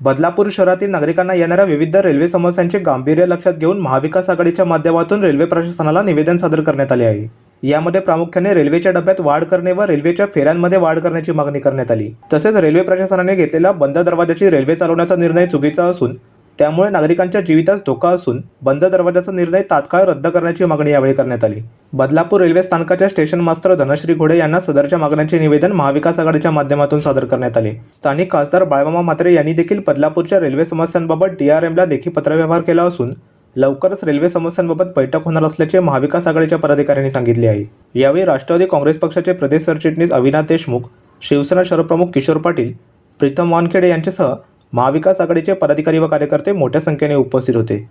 बदलापूर शहरातील नागरिकांना येणाऱ्या विविध रेल्वे समस्यांचे गांभीर्य लक्षात घेऊन महाविकास आघाडीच्या माध्यमातून रेल्वे प्रशासनाला निवेदन सादर करण्यात आले आहे. यामध्ये प्रामुख्याने रेल्वेच्या डब्यात वाढ करणे व रेल्वेच्या फेऱ्यांमध्ये वाढ करण्याची मागणी करण्यात आली. तसेच रेल्वे प्रशासनाने घेतलेला बंद दरवाजाची रेल्वे चालवण्याचा निर्णय चुकीचा असून त्यामुळे नागरिकांच्या जीवितास धोका असून बंद दरवाजाचा निर्णय तात्काळ रद्द करण्याची मागणी यावेळी करण्यात आली. बदलापूर रेल्वे स्थानकाच्या स्टेशन मास्तर धनश्री घोडे यांना सदरच्या मागण्यांचे निवेदन महाविकास आघाडीच्या माध्यमातून सादर करण्यात आले. स्थानिक खासदार बाळमामा मात्रे यांनी देखील बदलापूरच्या रेल्वे समस्यांबाबत डीआरएमला लेखी पत्रव्यवहार केला असून लवकरच रेल्वे समस्यांबाबत बैठक होणार असल्याचे महाविकास आघाडीच्या पदाधिकाऱ्यांनी सांगितले आहे. यावेळी राष्ट्रवादी काँग्रेस पक्षाचे प्रदेश सरचिटणीस अविनाश देशमुख शिवसेना शहरप्रमुख किशोर पाटील प्रीतम वानखेडे यांच्यासह महाविकास आघाडीचे पदाधिकारी व कार्यकर्ते मोठ्या संख्येने उपस्थित होते.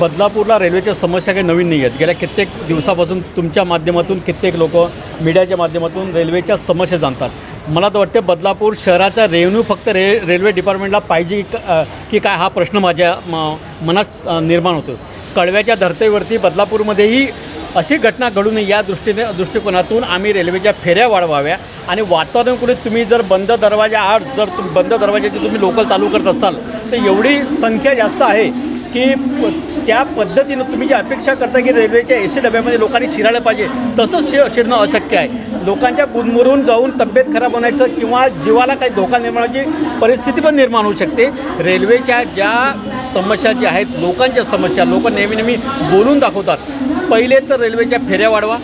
बदलापूरला रेल्वेच्या समस्या काही नवीन नाही आहेत. गेल्या कित्येक दिवसापासून तुमच्या माध्यमातून कित्येक लोक मीडियाच्या माध्यमातून रेल्वेच्या समस्या जाणतात. मला तर वाटते बदलापूर शहराचा रेव्हन्यू फक्त रे रेल्वे डिपार्टमेंटला पाहिजे की काय हा प्रश्न माझ्या म मनात निर्माण होतो कळव्याच्या धर्तेवरती बदलापूरमध्येही अशी घटना घडू नये या दृष्टीने दृष्टिकोनातून आम्ही रेल्वेच्या फेऱ्या वाढवाव्या आणि वातावरणाकडे तुम्ही जर बंद दरवाजा आड जर तुम्ही बंद दरवाजाची तुम्ही लोकल चालू करत असाल तर एवढी संख्या जास्त आहे की प- त्या पद्धतीनं तुम्ही जी अपेक्षा करता की रेल्वेच्या ए सी डब्यामध्ये लोकांनी शिरायला पाहिजे तसंच शि शिरणं अशक्य आहे. लोकांच्या गुदमरून जाऊन तब्येत खराब होण्याचं किंवा जीवाला काही धोका निर्माण होण्याची परिस्थिती पण निर्माण होऊ शकते. रेल्वेच्या ज्या समस्या ज्या आहेत लोकांच्या समस्या लोक नेहमी नेहमी बोलून दाखवतात. पहिले तर रेल्वेच्या फेऱ्या वाढवा.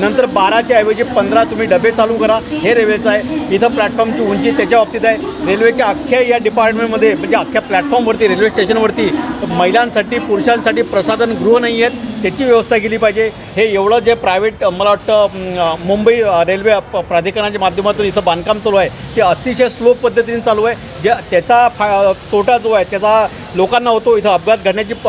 नंतर बाराच्या ऐवजी पंधरा तुम्ही डबे चालू करा. हे रेल्वेचं आहे. इथं प्लॅटफॉर्मची उंची त्याच्या बाबतीत आहे. रेल्वेच्या अख्ख्या या डिपार्टमेंटमध्ये म्हणजे अख्ख्या प्लॅटफॉर्मवरती रेल्वे स्टेशनवरती महिलांसाठी पुरुषांसाठी प्रसाधनगृह नाही आहेत. त्याची व्यवस्था केली पाहिजे. हे एवढं जे प्रायव्हेट मला वाटतं मुंबई रेल्वे प्राधिकरणाच्या माध्यमातून इथं बांधकाम चालू आहे. ते अतिशय स्लो पद्धतीने चालू आहे. जे त्याचा फा तोटा जो आहे त्याचा लोकांना होतो इथं अपघात घडण्याची प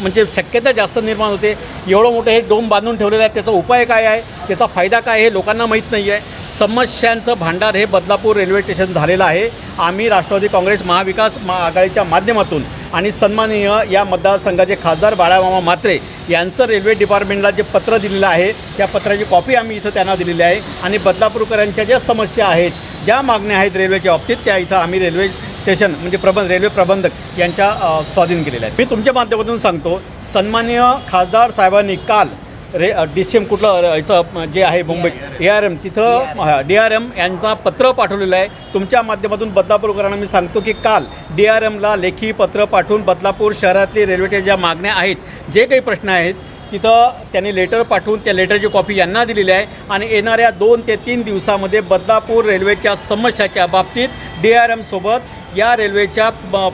म्हणजे शक्यता जास्त निर्माण होते. एवढं मोठं हे डोम बांधून ठेवलेलं आहे त्याचा उपाय काय आहे त्याचा फायदा काय आहे हे लोकांना माहीत नाही आहे. समस्यांचं भांडार हे बदलापूर रेल्वे स्टेशन झालेलं आहे. आम्ही राष्ट्रवादी काँग्रेस महाविकास मा आघाडीच्या माध्यमातून आणि सन्माननीय या मतदारसंघाचे खासदार बाळामामा म्हात्रे यांचं रेल्वे डिपार्टमेंटला जे पत्र दिलेलं आहे त्या पत्राची कॉपी आम्ही इथं त्यांना दिलेली आहे. आणि बदलापूरकरांच्या ज्या समस्या आहेत ज्या मागण्या आहेत रेल्वेच्या बाबतीत त्या इथं आम्ही रेल्वे स्टेशन म्हणजे प्रबंध रेल्वे प्रबंधक यांच्या स्वाधीन केलेल्या आहेत. मी तुमच्या माध्यमातून सांगतो सन्मान्य खासदार साहेबांनी काल रे डी सी एम कुठलं याचं जे आहे मुंबई ए आर एम तिथं डी आर एम यांना पत्र पाठवलेलं आहे. तुमच्या माध्यमातून बदलापूरकरांना मी सांगतो की काल डी आर एमला लेखी पत्र पाठवून बदलापूर शहरातली रेल्वेच्या ज्या मागण्या आहेत जे काही प्रश्न आहेत तिथं त्यांनी लेटर पाठवून त्या लेटरची कॉपी यांना दिलेली आहे आणि येणाऱ्या दोन ते तीन दिवसामध्ये बदलापूर रेल्वेच्या समस्याच्या बाबतीत डी आर एमसोबत या रेल्वेच्या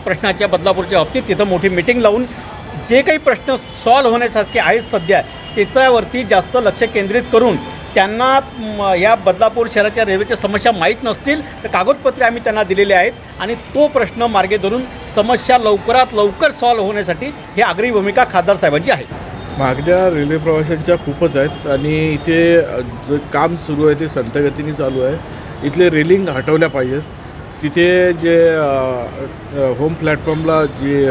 प्रश्नाच्या बदलापूरच्या बाबतीत तिथं मोठी मिटिंग लावून जे काही प्रश्न सॉल्व्ह होण्यासारखे आहेत सध्या त्याच्यावरती जास्त लक्ष केंद्रित करून त्यांना या बदलापूर शहराच्या रेल्वेच्या समस्या माहीत नसतील तर कागदपत्रे आम्ही त्यांना दिलेले आहेत आणि तो प्रश्न मार्गे धरून समस्या लवकरात लवकर सॉल्व्ह होण्यासाठी ही आग्री भूमिका खासदार साहेबांची आहे. मागण्या रेल्वे प्रवाशांच्या खूपच आहेत आणि इथे जे काम सुरू आहे ते संथगतीने चालू आहे. इथले रेलिंग हटवल्या पाहिजेत. तिथे जे होम प्लॅटफॉर्मला जे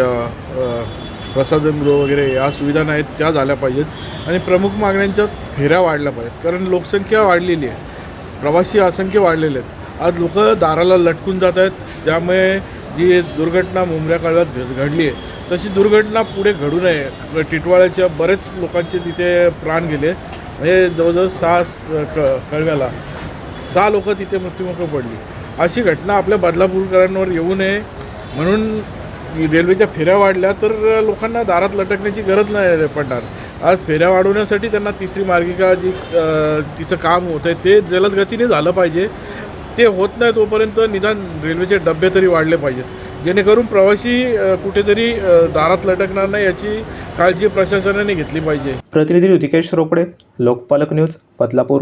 प्रसादनगृह वगैरे या सुविधा नाहीत त्या झाल्या पाहिजेत. आणि प्रमुख मागण्यांच्या फेऱ्या वाढल्या पाहिजेत. कारण लोकसंख्या वाढलेली आहे. प्रवासी असंख्य वाढलेले आहेत. आज लोक दाराला लटकून जात आहेत. त्यामुळे जी दुर्घटना मुंबऱ्या काळात घ- घडली आहे तशी दुर्घटना पुढे घडू नये. टिटवाळ्याच्या बरेच लोकांचे तिथे प्राण गेले. म्हणजे जवळजवळ सहा क कळव्याला. सहा लोकं तिथे मृत्युमुखी पडली. अशी घटना आपल्या बदलापूरकरांवर येऊ नये. म्हणून रेल्वेच्या फेऱ्या वाढल्या तर लोकांना दारात लटकण्याची गरज नाही पडणार. आज फेऱ्या वाढवण्यासाठी त्यांना तिसरी मार्गिका जी तिचं काम होतं आहे ते जलद गतीने झालं पाहिजे. ते होत नाही तोपर्यंत निदान रेल्वेचे डबे तरी वाढले पाहिजेत. जेणेकरून प्रवासी कुठेतरी दारात लटकणार नाही याची काळजी प्रशासनाने घेतली पाहिजे. प्रतिनिधी ऋतिकेश रोकडे लोकपालक न्यूज बदलापूर.